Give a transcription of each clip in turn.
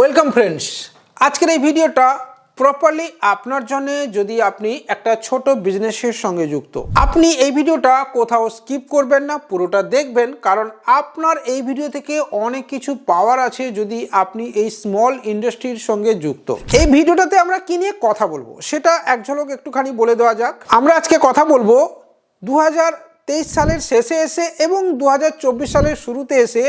Welcome friends আজকের এই ভিডিওটা প্রপারলি আপনার জন্য যদি আপনি একটা ছোট বিজনেসের সঙ্গে যুক্ত। আপনি এই ভিডিওটা কোথাও স্কিপ করবেন না, পুরোটা দেখবেন, কারণ আপনার এই ভিডিও থেকে অনেক কিছু পাওয়ার আছে যদি আপনি এই স্মল ইন্ডাস্ট্রির সঙ্গে যুক্ত। এই ভিডিওটাতে আমরা কি নিয়ে কথা বলব, সেটা এক ঝলক একটুখানি বলে দেওয়া যাক। আমরা আজকে কথা বলব দু হাজার তেইশ সালের শেষে এসে এবং দু হাজার চব্বিশ সালের শুরুতে এসে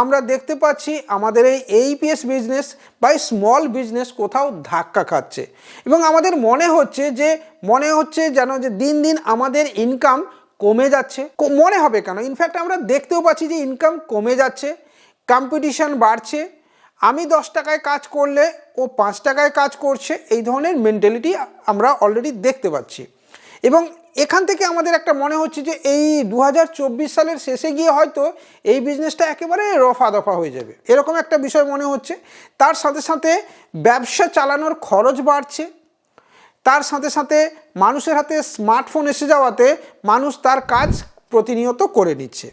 আমরা দেখতে পাচ্ছি আমাদের এই এইপিএস বিজনেস বা স্মল বিজনেস কোথাও ধাক্কা খাচ্ছে। এবং আমাদের মনে হচ্ছে যে, মনে হচ্ছে যেন যে দিন দিন আমাদের ইনকাম কমে যাচ্ছে। মনে হবে কেন? ইনফ্যাক্ট আমরা দেখতেও পাচ্ছি যে ইনকাম কমে যাচ্ছে কম্পিটিশন বাড়ছে। আমি দশ টাকায় কাজ করলে ও পাঁচ টাকায় কাজ করছে, এই ধরনের মেন্টালিটি আমরা অলরেডি দেখতে পাচ্ছি। এবং এখান থেকে আমাদের একটা মনে হচ্ছে যে এই দু হাজার চব্বিশ সালের শেষে গিয়ে হয়তো এই বিজনেসটা একেবারে রফা দফা হয়ে যাবে। এরকম একটা বিষয় মনে হচ্ছে। তার সাথে সাথে ব্যবসা চালানোর খরচ বাড়ছে। তার সাথে সাথে মানুষের হাতে স্মার্টফোন এসে যাওয়াতে মানুষ তার কাজ প্রতিনিয়ত করে নিচ্ছে।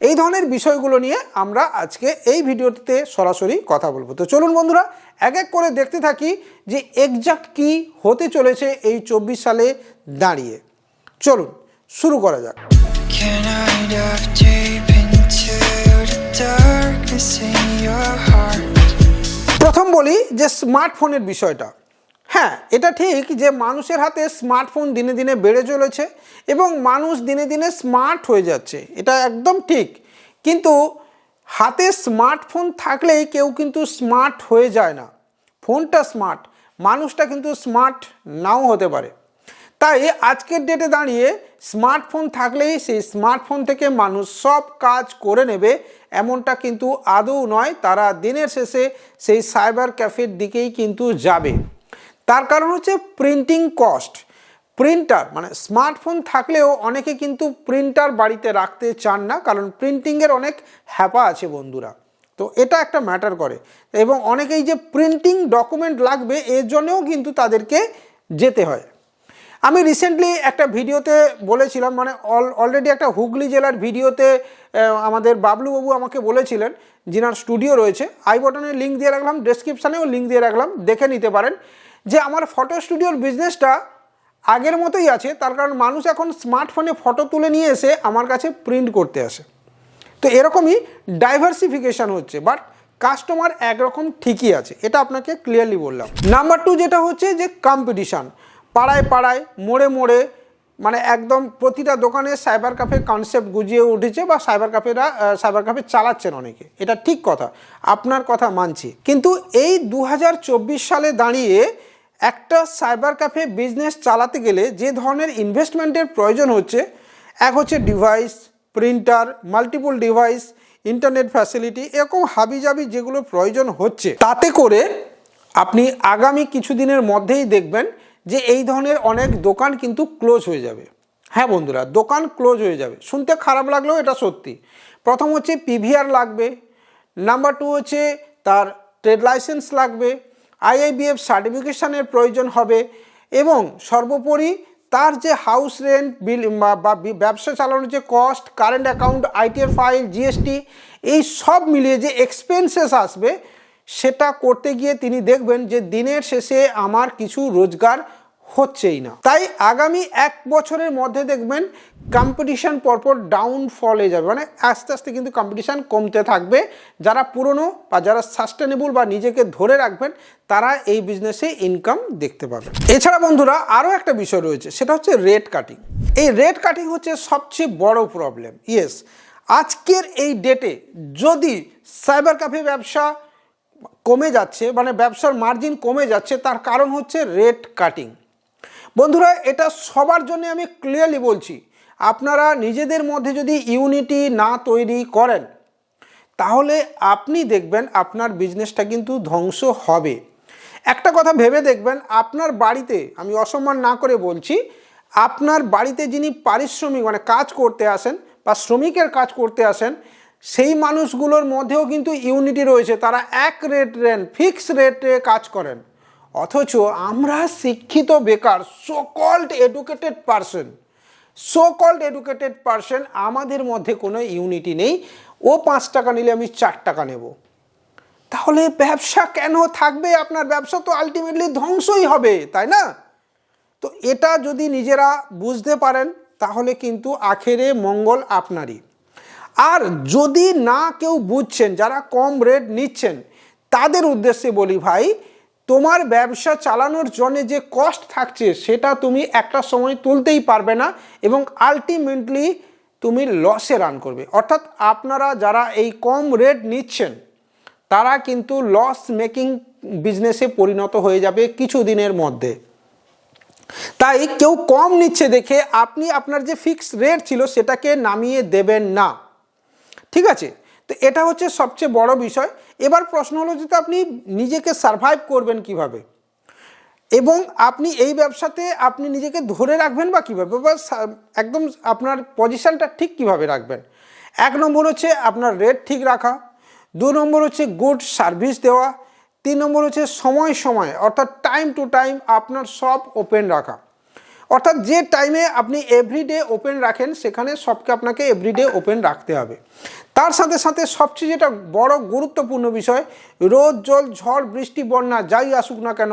এই ধরনের বিষয়গুলো নিয়ে আমরা আজকে এই ভিডিওতে সরাসরি কথা বলব। তো চলুন বন্ধুরা এক এক করে দেখতে থাকি যে এক্সাক্ট কি হতে চলেছে এই চব্বিশ সালে দাঁড়িয়ে। চলুন শুরু করা যাক? প্রথম বলি যে স্মার্টফোনের বিষয়টা। হ্যাঁ এটা ঠিক যে মানুষের হাতে স্মার্টফোন দিনে দিনে বেড়ে চলেছে এবং মানুষ দিনে দিনে স্মার্ট হয়ে যাচ্ছে, এটা একদম ঠিক। কিন্তু হাতে স্মার্টফোন থাকলেই কেউ কিন্তু স্মার্ট হয়ে যায় না। ফোনটা স্মার্ট মানুষটা কিন্তু স্মার্ট নাও হতে পারে। তাই আজকের ডেটে দাঁড়িয়ে স্মার্টফোন থাকলেই সেই স্মার্টফোন থেকে মানুষ সব কাজ করে নেবে, এমনটা কিন্তু আদৌ নয়, তারা দিনের শেষে সেই সাইবার ক্যাফের দিকেই কিন্তু যাবে। তার কারণ হচ্ছে প্রিন্টিং কস্ট প্রিন্টার মানে স্মার্টফোন থাকলেও অনেকে কিন্তু প্রিন্টার বাড়িতে রাখতে চান না, কারণ প্রিন্টিংয়ের অনেক হ্যাপা আছে বন্ধুরা। তো এটা একটা ম্যাটার করে। এবং অনেকেই যে প্রিন্টিং ডকুমেন্ট লাগবে, এর জন্যও কিন্তু তাদেরকে যেতে হয়। আমি রিসেন্টলি একটা ভিডিওতে বলেছিলাম মানে অল অলরেডি একটা হুগলি জেলার ভিডিওতে আমাদের বাবলুবাবু আমাকে বলেছিলেন, যিনার স্টুডিও রয়েছে। আই বটনে লিঙ্ক দিয়ে রাখলাম ডেসক্রিপশানেও লিঙ্ক দিয়ে রাখলাম, দেখে নিতে পারেন। যে আমার ফটো স্টুডিওর বিজনেসটা আগের মতোই আছে, তার কারণ মানুষ এখন স্মার্টফোনে ফটো তুলে নিয়ে এসে আমার কাছে প্রিন্ট করতে আসে। তো এরকমই ডাইভার্সিফিকেশন হচ্ছে বাট কাস্টমার একরকম ঠিকই আছে, এটা আপনাকে ক্লিয়ারলি বললাম। নাম্বার টু যেটা হচ্ছে যে কম্পিটিশান পাড়ায় পাড়ায়, মোড়ে মোড়ে মানে একদম প্রতিটা দোকানে সাইবার ক্যাফে কনসেপ্ট গুজিয়ে উঠেছে বা সাইবার ক্যাফেরা সাইবার ক্যাফে চালাচ্ছেন অনেকে, এটা ঠিক কথা, আপনার কথা মানছি। কিন্তু এই দু হাজার চব্বিশ সালে দাঁড়িয়ে একটা সাইবার ক্যাফে বিজনেস চালাতে গেলে যে ধরনের ইনভেস্টমেন্টের প্রয়োজন হচ্ছে, এক হচ্ছে device printer multiple device internet facility এরকম হাবিজাবি যেগুলো প্রয়োজন হচ্ছে। তাতে করে আপনি আগামী কিছুদিনের মধ্যেই দেখবেন যে এই ধরনের অনেক দোকান কিন্তু ক্লোজ হয়ে যাবে। হ্যাঁ বন্ধুরা, দোকান ক্লোজ হয়ে যাবে। শুনতে খারাপ লাগলেও এটা সত্যি। প্রথম হচ্ছে পিভিআর লাগবে। নাম্বার টু হচ্ছে তার ট্রেড লাইসেন্স লাগবে। আইআইবিএফ সার্টিফিকেশানের প্রয়োজন হবে এবং সর্বোপরি তার যে হাউস রেন্ট, বিল বা- ব্যবসা চালানোর যে cost, current account, ITR file, GST, এই সব মিলিয়ে যে এক্সপেন্সেস আসবে, সেটা করতে গিয়ে তিনি দেখবেন যে দিনের শেষে আমার কিছু রোজগার হচ্ছেই না। তাই আগামী এক বছরের মধ্যে দেখবেন কম্পিটিশান পরপর ডাউন ফলে যাবে। মানে আস্তে আস্তে কিন্তু কম্পিটিশান কমতে থাকবে। যারা পুরনো বা যারা সাস্টেনেবল বা নিজেকে ধরে রাখবেন, তারা এই বিজনেসে ইনকাম দেখতে পাবেন এছাড়া বন্ধুরা, আরও একটা বিষয় রয়েছে, সেটা হচ্ছে রেট কাটিং এই রেট কাটিং হচ্ছে সবচেয়ে বড় প্রবলেম ইয়েস আজকের এই ডেটে যদি সাইবার ক্যাফে ব্যবসা কমে যাচ্ছে মানে ব্যবসার মার্জিন কমে যাচ্ছে, তার কারণ হচ্ছে রেট কাটিং বন্ধুরা, এটা সবার জন্য আমি ক্লিয়ারলি বলছি, আপনারা নিজেদের মধ্যে যদি ইউনিটি না তৈরি করেন, তাহলে আপনি দেখবেন আপনার বিজনেসটা কিন্তু ধ্বংস হবে। একটা কথা ভেবে দেখবেন, আপনার বাড়িতে, আমি অসম্মান না করে বলছি, আপনার বাড়িতে যিনি পারিশ্রমিক মানে কাজ করতে আসেন বা শ্রমিকের কাজ করতে আসেন, সেই মানুষগুলোর মধ্যেও কিন্তু ইউনিটি রয়েছে। তারা এক রেট রেন ফিক্স রেটে কাজ করেন। অথচ আমরা শিক্ষিত বেকার so called educated person so called educated person আমাদের মধ্যে কোনো ইউনিটি নেই। ও পাঁচ টাকা নিলে আমি চার টাকা নেব। তাহলে ব্যবসা কেন থাকবে? আপনার ব্যবসা তো আলটিমেটলি ধ্বংসই হবে, তাই না? তো এটা যদি নিজেরা বুঝতে পারেন, তাহলে কিন্তু আখেরে মঙ্গল আপনারই। আর যদি না কেউ বুঝছেন, যারা কম রেট নিচ্ছেন, তাদের উদ্দেশ্যে বলি ভাই তোমার ব্যবসা চালানোর জন্য যে কস্ট থাকছে, সেটা তুমি একটা সময় তুলতেই পারবে না এবং আলটিমেটলি তুমি লসে রান করবে। অর্থাৎ আপনারা যারা এই কম রেট নিচ্ছেন, তারা কিন্তু লস মেকিং বিজনেসে পরিণত হয়ে যাবে কিছু দিনের মধ্যে। তাই কেউ কম নিচ্ছে দেখে আপনি আপনার যে ফিক্সড রেট ছিল, সেটাকে নামিয়ে দেবেন না। ঠিক আছে? তো এটা হচ্ছে সবচেয়ে বড় বিষয়। এবার প্রশ্ন হলো যে আপনি নিজেকে সারভাইভ করবেন কীভাবে? এবং আপনি এই ব্যবসাতে আপনি নিজেকে ধরে রাখবেন বা কীভাবে? বা একদম আপনার পজিশনটা ঠিক কীভাবে রাখবেন? এক নম্বর হচ্ছে আপনার রেট ঠিক রাখা, দু নম্বর হচ্ছে গুড সার্ভিস দেওয়া, তিন নম্বর হচ্ছে সময় সময়, অর্থাৎ টাইম টু টাইম আপনার সব ওপেন রাখা। অর্থাৎ যে টাইমে আপনি এভরিডে ওপেন রাখেন, সেখানে সবকে আপনাকে এভরিডে ওপেন রাখতে হবে। তার সাথে সাথে সবচেয়ে যেটা বড় গুরুত্বপূর্ণ বিষয়, রোদ, জল, ঝড়, বৃষ্টি, বন্যা, যাই আসুক না কেন,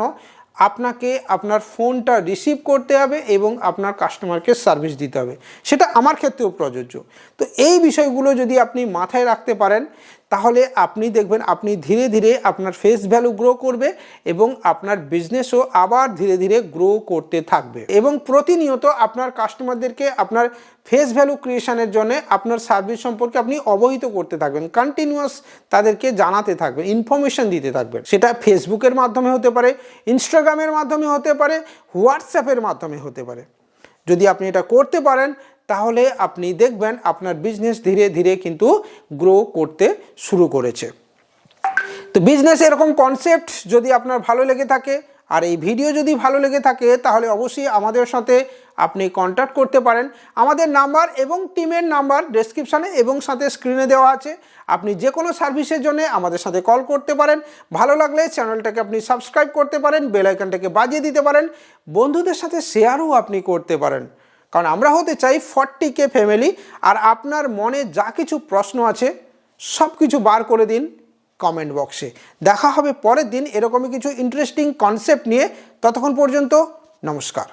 আপনাকে আপনার ফোনটা রিসিভ করতে হবে এবং আপনার কাস্টমারকে সার্ভিস দিতে হবে। সেটা আমার ক্ষেত্রেও প্রযোজ্য। তো এই বিষয়গুলো যদি আপনি মাথায় রাখতে পারেন তাহলে আপনি দেখবেন আপনি ধীরে ধীরে আপনার ফেস ভ্যালু গ্রো করবে এবং আপনার বিজনেসও আবার ধীরে ধীরে গ্রো করতে থাকবে। এবং প্রতিনিয়ত আপনার কাস্টমারদেরকে আপনার ফেস ভ্যালু ক্রিয়েশনের জন্য আপনার সার্ভিস সম্পর্কে আপনি অবহিত করতে থাকবেন কন্টিনিউয়াস তাদেরকে জানাতে থাকবেন ইনফরমেশন দিতে থাকবেন। সেটা ফেসবুকের মাধ্যমে হতে পারে ইনস্টাগ্রামের মাধ্যমে হতে পারে হোয়াটসঅ্যাপের মাধ্যমে হতে পারে। যদি আপনি এটা করতে পারেন তাহলে আপনি দেখবেন আপনার বিজনেস ধীরে ধীরে কিন্তু গ্রো করতে শুরু করেছে। তো বিজনেস এরকম কনসেপ্ট যদি আপনার ভালো লেগে থাকে, আর এই ভিডিও যদি ভালো লেগে থাকে, তাহলে অবশ্যই আমাদের সাথে আপনি কন্ট্যাক্ট করতে পারেন। আমাদের নাম্বার এবং টিমের নাম্বার ডেসক্রিপশানে এবং সাথে স্ক্রিনে দেওয়া আছে। আপনি যে কোনো সার্ভিসের জন্য আমাদের সাথে কল করতে পারেন। ভালো লাগলে চ্যানেলটাকে আপনি সাবস্ক্রাইব করতে পারেন বেল আইকনটাকে বাজিয়ে দিতে পারেন। বন্ধুদের সাথে শেয়ারও আপনি করতে পারেন। কারণ আমরা হতে চাই ফর্টি কে ফ্যামিলি, আর আপনার মনে যা কিছু প্রশ্ন আছে, সব কিছু বার করে দিন কমেন্ট বক্সে। দেখা হবে পরের দিন এরকমই কিছু ইন্টারেস্টিং কনসেপ্ট নিয়ে। ততক্ষণ পর্যন্ত নমস্কার।